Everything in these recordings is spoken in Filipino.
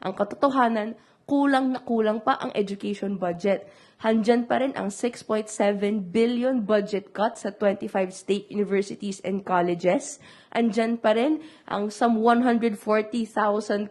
Ang katotohanan, kulang na kulang pa ang education budget. Handyan pa rin ang 6.7 billion budget cut sa 25 state universities and colleges. Andyan pa rin ang some 140,000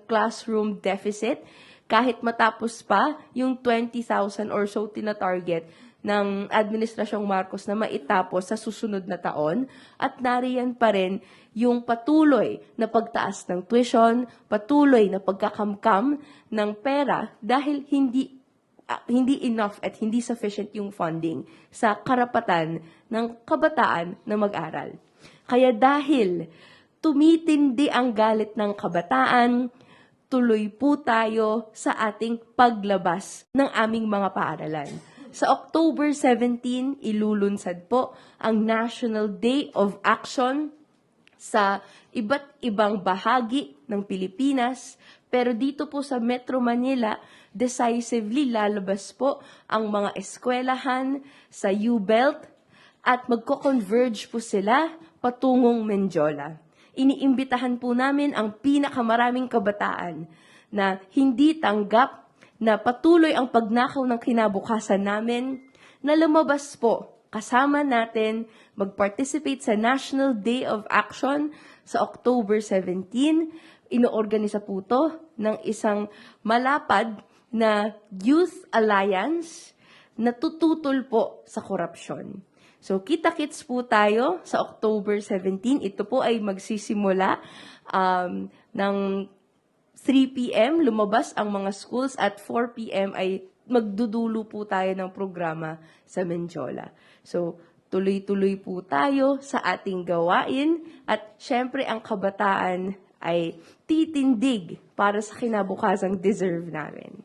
classroom deficit kahit matapos pa yung 20,000 or so tina-target ng Administrasyong Marcos na maitapos sa susunod na taon at nariyan pa rin yung patuloy na pagtaas ng tuition, patuloy na pagkakamkam ng pera dahil hindi ah, hindi enough at hindi sufficient yung funding sa karapatan ng kabataan na mag-aral. Kaya dahil tumitindi ang galit ng kabataan, tuloy po tayo sa ating paglabas ng aming mga paaralan. Sa October 17, ilulunsad po ang National Day of Action sa iba't ibang bahagi ng Pilipinas. Pero dito po sa Metro Manila, decisively lalabas po ang mga eskwelahan sa U-Belt at magko-converge po sila patungong Menjola. Iniimbitahan po namin ang pinakamaraming kabataan na hindi tanggap na patuloy ang pagnakaw ng kinabukasan namin na lumabas po kasama natin mag-participate sa National Day of Action sa October 17. Inoorganisa po to ng isang malapad na Youth Alliance na tututol po sa korupsyon. So, kita-kits po tayo sa October 17. Ito po ay magsisimula um, ng 3 p.m. lumabas ang mga schools at 4 p.m. ay magdudulo po tayo ng programa sa Menjola. So, tuloy-tuloy po tayo sa ating gawain at syempre ang kabataan ay titindig para sa kinabukasang deserve namin.